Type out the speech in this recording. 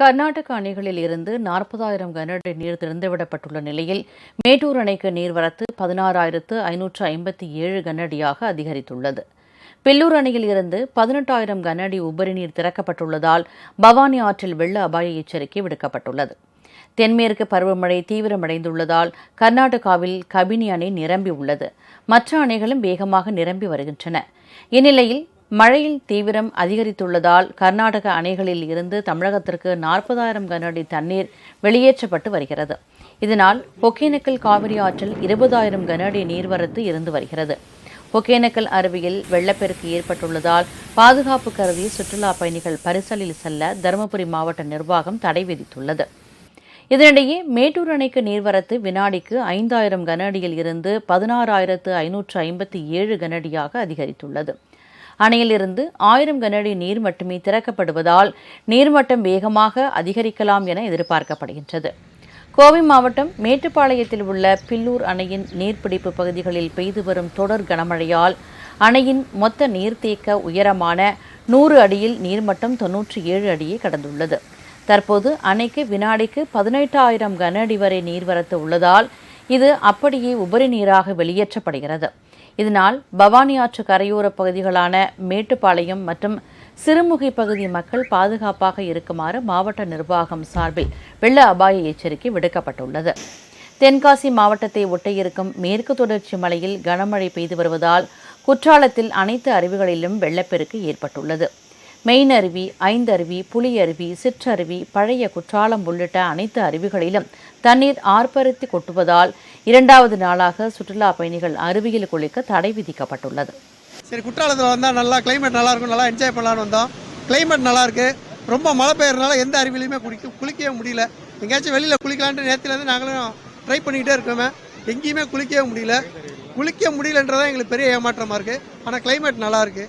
கர்நாடக அணைகளில் இருந்து நாற்பதாயிரம் கனஅடி நீர் திறந்துவிடப்பட்டுள்ள நிலையில் மேட்டூர் அணைக்கு நீர்வரத்து பதினாறாயிரத்து ஐநூற்று ஐம்பத்தி ஏழு கனஅடியாக அதிகரித்துள்ளது. பில்லூர் அணையில் இருந்து பதினெட்டாயிரம் கனஅடி உபரி நீர் திறக்கப்பட்டுள்ளதால் பவானி ஆற்றில் வெள்ள அபாய எச்சரிக்கை விடுக்கப்பட்டுள்ளது. தென்மேற்கு பருவமழை தீவிரமடைந்துள்ளதால் கர்நாடகாவில் கபினி அணை நிரம்பியுள்ளது. மற்ற அணைகளும் வேகமாக நிரம்பி வருகின்றன. இந்நிலையில் மழையில் தீவிரம் அதிகரித்துள்ளதால் கர்நாடக அணைகளில் இருந்து தமிழகத்திற்கு நாற்பதாயிரம் கனஅடி தண்ணீர் வெளியேற்றப்பட்டு வருகிறது. இதனால் ஒகேனக்கல் காவிரி ஆற்றில் இருபதாயிரம் கனஅடி நீர்வரத்து இருந்து வருகிறது. ஒகேனக்கல் அருவியில் வெள்ளப்பெருக்கு ஏற்பட்டுள்ளதால் பாதுகாப்பு கருதி சுற்றுலா பயணிகள் பரிசலில் செல்ல தருமபுரி மாவட்ட நிர்வாகம் தடை விதித்துள்ளது. இதனிடையே மேட்டூர் அணைக்கு நீர்வரத்து வினாடிக்கு ஐந்தாயிரம் கனஅடியில் இருந்து பதினாறாயிரத்து ஐநூற்று ஐம்பத்தி ஏழு கனஅடியாக அதிகரித்துள்ளது. அணையிலிருந்து ஆயிரம் கனஅடி நீர் மட்டுமே திறக்கப்படுவதால் நீர்மட்டம் வேகமாக அதிகரிக்கலாம் என எதிர்பார்க்கப்படுகின்றது. கோவை மாவட்டம் மேட்டுப்பாளையத்தில் உள்ள பில்லூர் அணையின் நீர்பிடிப்பு பகுதிகளில் பெய்து வரும் தொடர் கனமழையால் அணையின் மொத்த நீர்த்தேக்க உயரமான நூறு அடியில் நீர்மட்டம் தொன்னூற்றி ஏழு அடியை கடந்துள்ளது. தற்போது அணைக்கு வினாடிக்கு பதினெட்டாயிரம் கன அடி வரை நீர்வரத்து உள்ளதால் இது அப்படியே உபரி நீராக வெளியேற்றப்படுகிறது. இதனால் பவானி ஆற்று கரையோர பகுதிகளான மேட்டுப்பாளையம் மற்றும் சிறுமுகை பகுதி மக்கள் பாதுகாப்பாக இருக்குமாறு மாவட்ட நிர்வாகம் சார்பில் வெள்ள அபாய எச்சரிக்கை விடுக்கப்பட்டுள்ளது. தென்காசி மாவட்டத்தை ஒட்டியிருக்கும் மேற்கு தொடர்ச்சி மலையில் கனமழை பெய்து வருவதால் குற்றாலத்தில் அனைத்து அருவிகளிலும் வெள்ளப்பெருக்கு ஏற்பட்டுள்ளது. மெயின் அருவி ஐந்தருவி புலியருவி சிற்றருவி பழைய குற்றாலம் உள்ளிட்ட அனைத்து அருவிகளிலும் தண்ணீர் ஆர்ப்பரித்து கொட்டுவதால் இரண்டாவது நாளாக சுற்றுலா பயணிகள் அருவியில் குளிக்க தடை விதிக்கப்பட்டுள்ளது. சரி குற்றாலத்தில் வந்தால் நல்லா கிளைமேட் நல்லா இருக்கும் நல்லா என்ஜாய் பண்ணலான்னு வந்தோம். கிளைமேட் நல்லா இருக்கு ரொம்ப மழை பெய்யறதுனால எந்த அருவிலையுமே குளிக்க குளிக்கவே முடியல. எங்கேயாச்சும் வெளியில் குளிக்கலான்ட்டு நேரத்துலேருந்து நாங்களும் ட்ரை பண்ணிக்கிட்டே இருக்கோமே. எங்கேயுமே குளிக்கவே முடியல. குளிக்க முடியலன்றதான் எங்களுக்கு பெரிய ஏமாற்றமாக இருக்குது ஆனால் கிளைமேட் நல்லா இருக்குது